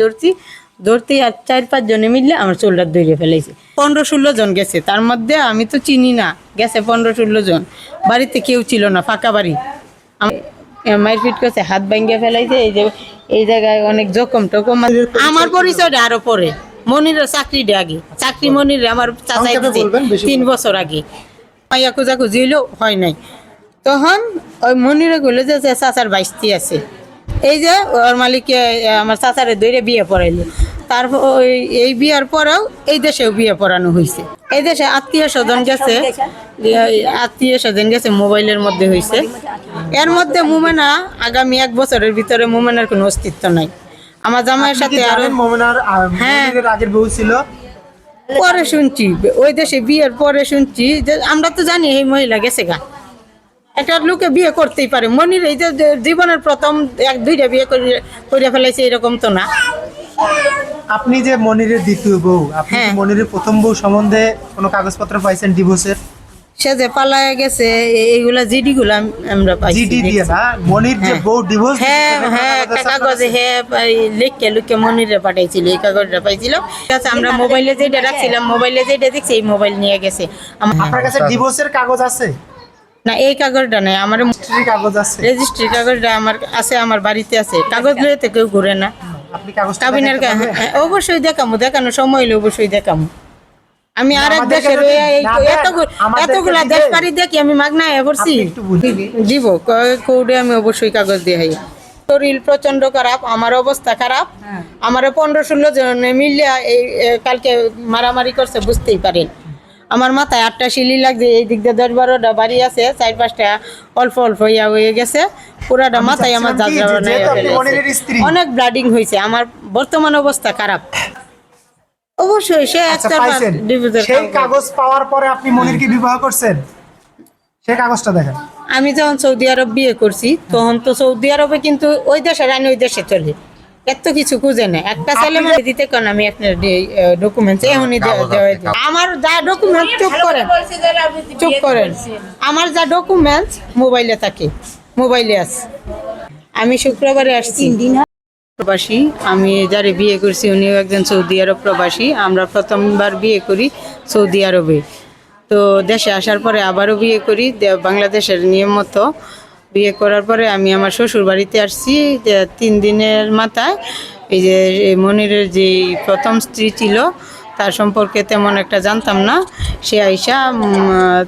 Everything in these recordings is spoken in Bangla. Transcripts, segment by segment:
ধরছি ধরতে আর চার পাঁচ জনে মিললে আমার চুলটা ধরে ফেলেছে পনেরো ষোলো জন গেছে তার মধ্যে আমি তো চিনি না গেছে পনেরো ষোলো জন। বাড়িতে কেউ ছিল না ফাঁকা বাড়ি। মারপিট করছে হাত ভাঙ্গে ফেলাইছে এই যে এই জায়গায় অনেক জখম টকম। আমার পরিচয়টা আরও পরে মনিরের চাকরিটা আগে। চাকরি মনির আমার চাচাই তিন বছর আগে। মাইয়া খোঁজাখুঁজি হইলেও হয় নাই। তখন ওই মনিরে কইলো যে যে চাচার বাইশটি আছে। এই যে ওর মালিকে এ, আমার চাচারে দৈরে বিয়ে পড়াইলো। তারপর ওই এই বিয়ার পরেও এই দেশেও বিয়ে পড়ানো হয়েছে এই দেশে আত্মীয় স্বজন গেছে আত্মীয় স্বজন গেছে মোবাইলের মধ্যে হয়েছে এর মধ্যে মুমেনা আগামী এক বছরের ভিতরে মুমেনার কোনো অস্তিত্ব নাই। আমার জামাইয়ের সাথে আরও মোমেনার হ্যাঁ। আগের বউ ছিল? পরে শুনছি ওই দেশে বিয়ের পরে শুনছি যে আমরা তো জানি এই মহিলা গেছে গা। একটা লোকে বিয়ে করতেই পারে। মনির এই যে জীবনের প্রথম এক দুইটা বিয়ে করে ফেলাইছে এরকম তো না। আপনি যে মনিরের দ্বিতীয় বউ আপনি হ্যাঁ। মনিরের প্রথম বউ সম্বন্ধে কোনো কাগজপত্র পাইছেন ডিভোর্সের? সে যে পালায় গেছে এ- এইগুলা জিডি গুলা আমরা পাইছি জিডি দিয়ে না? মনির যে হ্যাঁ। বউ ডিভোর্স হ্যাঁ হ্যাঁ একটা কাগজে হ্যাঁ এই লিখকে লুকে মনিরে পাঠাইছিল এই কাগজটা পাইছিল। ঠিক আছে আমরা মোবাইলে যেটা রাখছিলাম মোবাইলে যেটা দেখছি এই মোবাইল নিয়ে গেছে। আমার- আপনার কাছে ডিভোর্সের কাগজ আছে? না এই কাগজটা নাই আমার রেজিস্ট্রি কাগজ আছে। রেজিস্ট্রি কাগজটা আমার আছে আমার বাড়িতে আছে। কাগজ লইতে কেউ ঘুরে না। কাবিনের হ্যাঁ, অবশ্যই দেখামো দেখানো সময় হলে অবশ্যই দেখামো। আমি আর এক দেশে এতগুলো। দেশ পাড়ি দেখি আমি মাগনা এ করছি। দিব কৌড়ে আমি অবশ্যই কাগজ দিয়ে হাই। শরীর প্রচণ্ড খারাপ আমার অবস্থা খারাপ। আমার পনেরো ষোলো জন মিলিয়া এই কালকে মারামারি করছে বুঝতেই পারেন। আমার মাথায় আটটা শিলি লাগছে এই দিক দিয়ে দশ বারোটা বাড়ি আছে চার পাঁচটা অল্প অল্প ইয়া হয়ে গেছে। পুরাটা মাথায় আমার কি। অনেক ব্লাডিং হয়েছে আমার বর্তমান অবস্থা খারাপ। অবশ্যই সে আচ্ছা একটা সেই কাগজ। পাওয়ার পরে আপনি মনিরকে বিবাহ করছেন? সেই কাগজটা দেখেন। আমি যখন সৌদি আরব বিয়ে করছি তখন তো সৌদি আরবে কিন্তু ওই দেশে রানী ওই দেশে চলে। এত কিছু খুঁজে না একটা ছেলে মেয়ে দিতে কেন আমি আপনার ডকুমেন্টস এখনই। আমার যা ডকুমেন্ট চুপ করেন। চুপ করেন। আমার যা ডকুমেন্টস মোবাইলে থাকে। মোবাইলে আছে। আমি শুক্রবারে আসছি। প্রবাসী আমি যারে বিয়ে করছি উনিও একজন সৌদি আরব প্রবাসী। আমরা প্রথমবার বিয়ে করি সৌদি আরবে। তো দেশে আসার পরে আবারও বিয়ে করি। বাংলাদেশের নিয়ম মতো বিয়ে করার পরে আমি আমার শ্বশুর বাড়িতে আসছি তিন দিনের মাথায়। এই যে মনিরের যে প্রথম স্ত্রী ছিল, তার সম্পর্কে তেমন একটা জানতাম না। সে আইসা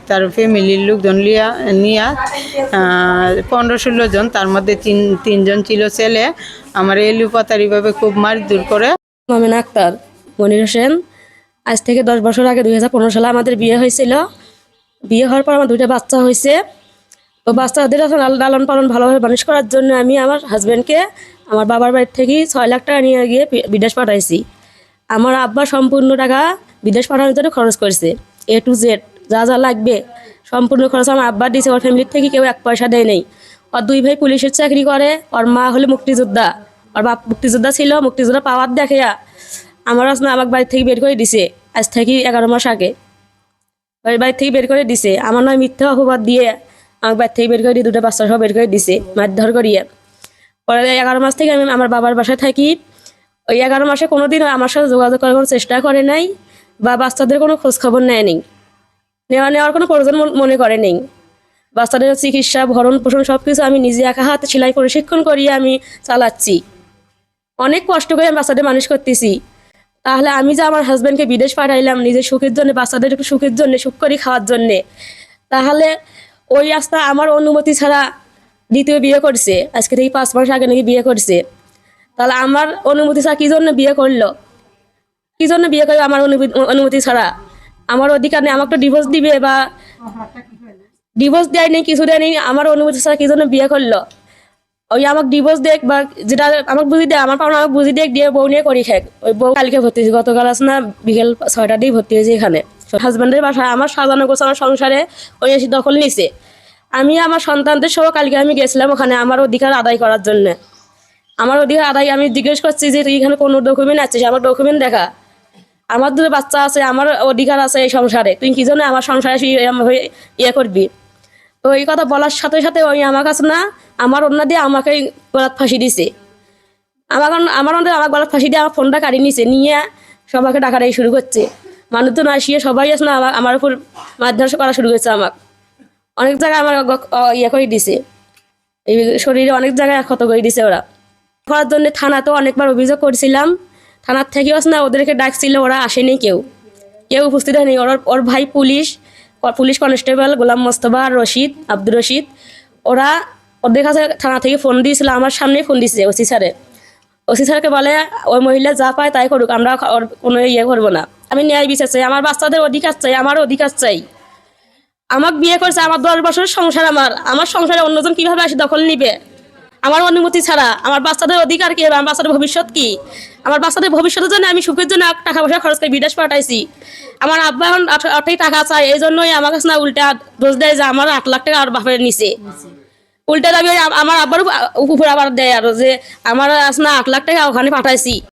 তার ফ্যামিলির লোকজন লিয়া, নিয়া পনেরো ষোলো জন, তার মধ্যে তিন, তিনজন ছিল ছেলে। আমার এলুপাতারিভাবে খুব মার দূর করে। মামিনা আক্তার, মনির হোসেন, আজ থেকে দশ বছর আগে দুই হাজার পনেরো সালে আমাদের বিয়ে হয়েছিল। বিয়ে হওয়ার পর আমার দুইটা বাচ্চা হয়েছে। তো বাচ্চাদের লালন পালন ভালোভাবে মানুষ করার জন্য আমি আমার হাজব্যান্ডকে আমার বাবার বাড়ির থেকে ছয় লাখ টাকা নিয়ে গিয়ে বিদেশ পাঠাইছি। আমার আব্বা সম্পূর্ণ টাকা বিদেশ পাঠানোর জন্য খরচ করেছে এ টু জেড যা যা লাগবে সম্পূর্ণ খরচ আমার আব্বা দিয়েছে ওর ফ্যামিলির থেকে কেউ এক পয়সা দেয় নেই। ওর দুই ভাই পুলিশের চাকরি করে, ওর মা হলো মুক্তিযোদ্ধা, ওর বাপ মুক্তিযোদ্ধা ছিল মুক্তিযোদ্ধা পাওয়ার দেখে আমার আসলে আমাকে বাড়ি থেকে বের করে দিছে, আজ থেকে এগারো মাস আগে। বাড়ি বাড়ি থেকে বের করে দিছে। আমার নয় মিথ্যা অপবাদ দিয়ে আমাকে বাড়ি থেকে বের করে দিয়ে দুটো বাচ্চা সব বের করে দিছে মারধর করিয়ে পরে এগারো মাস থেকে আমি আমার বাবার বাসায় থাকি, ওই এগারো মাসে কোনোদিন আমার সাথে যোগাযোগ করার কোনো চেষ্টা করে নাই বা বাচ্চাদের কোনো খোঁজ খবর নেয় নেই। নেওয়া নেওয়ার কোনো প্রয়োজন মনে করে নেই। বাচ্চাদের চিকিৎসা ভরণ পোষণ সব কিছু আমি নিজে একা হাতে সেলাই প্রশিক্ষণ করিয়ে আমি চালাচ্ছি। অনেক কষ্ট করে আমি বাচ্চাদের মানুষ করতেছি। তাহলে আমি যে আমার হাজব্যান্ডকে বিদেশ পাঠাইলাম, নিজের সুখের জন্য বাচ্চাদের সুখের জন্য, সুখ করে খাওয়ার জন্যে, তাহলে ওই রাস্তা আমার অনুমতি ছাড়া দ্বিতীয় বিয়ে করছে। আজকে থেকে পাঁচ মাস আগে নাকি বিয়ে করছে। তাহলে আমার অনুমতি ছাড়া কী জন্য বিয়ে করল? কী জন্য বিয়ে করবে আমার অনুমতি ছাড়া? আমার অধিকার নেই, আমাকে ডিভোর্স দিবে বা ডিভোর্স দেয় নেই, কিছু দেয় নেই, আমার অনুমতি ছাড়া কী জন্য বিয়ে করল? ওই আমাকে ডিভোর্স দেখ বা যেটা আমাকে বুঝি দেয়, আমার পাওনা আমাকে বুঝি দেখ, দিয়ে বউ নিয়ে করি খাক। ওই বউ কালকে ভর্তি হয়েছে, গতকাল আছে না, বিকেল ছয়টার দিকে ভর্তি হয়েছে এখানে। হাজব্যান্ডের বাসায় আমার সাজানো করছে আমার সংসারে ওই এসে দখল নিছে। আমি আমার সন্তানদের সহ কালকে আমি গেছিলাম ওখানে আমার অধিকার আদায় করার জন্য। আমার অধিকার আদায়, আমি জিজ্ঞেস করছি যে এখানে কোনো ডকুমেন্ট আছে আমার ডকুমেন্ট দেখা। আমার দুটো বাচ্চা আছে, আমার অধিকার আছে এই সংসারে। তুই কি জন্য আমার সংসারে ইয়ে করবি? তো এই কথা বলার সাথে সাথে ওই আমার কাছে না, আমার অন্য দিয়ে আমাকে গলাত ফাঁসি দিছে। আমার আমার মধ্যে আমার গলার ফাঁসি দিয়ে আমার ফোনটা কাড়ি নিছে, নিয়ে সবাইকে ডাকাডাকি শুরু করছে। মানুষজন আসিয়ে সবাই আসে না আমার আমার উপর মারধর করা শুরু করেছে আমার অনেক জায়গায় আমার ইয়ে করে দিছে। এই শরীরে অনেক জায়গায় ক্ষত করে দিছে ওরা। করার জন্য থানাতেও অনেকবার অভিযোগ করছিলাম। থানার থেকেও না, ওদেরকে ডাকছিল, ওরা আসেনি কেউ। কেউ উপস্থিত হয়নি। ওর ওর ভাই police police constable Golam Mostafa Rashid, Abdur Rashid. ওরা ওদের কাছে থানা থেকে ফোন দিয়েছিল, আমার সামনেই ফোন দিয়েছে ওসি স্যারে। ওসি স্যারকে বলে, ওই মহিলা যা পায় তাই করুক, আমরা ওর কোনো ইয়ে করব না। আমি ন্যায় বিচার চাই, আমার বাচ্চাদের অধিকার চাই, আমারও অধিকার চাই। আমাকে বিয়ে করছে, আমার দশ বছরের সংসার আমার। আমার সংসারে অন্যজন কীভাবে আসে দখল নিবে? আমার অনুমতি ছাড়া। আমার বাচ্চাদের অধিকার কি? হবে আমার বাচ্চাদের ভবিষ্যৎ কি? আমার বাচ্চাদের ভবিষ্যতের জন্য আমি সুখের জন্য টাকা পয়সা খরচ করে বিদেশ পাঠাইছি। আমার আব্বা এখন আট- আটই টাকা চায় এই জন্যই আমার কাছে না উল্টা দোষ দেয় যে আমার আট লাখ টাকা আর বাপের নিচে উল্টা দাবি আমার আব্বার উপ- উপর আবার দেয় আরও যে আমার না আট লাখ টাকা ওখানে পাঠাইছি।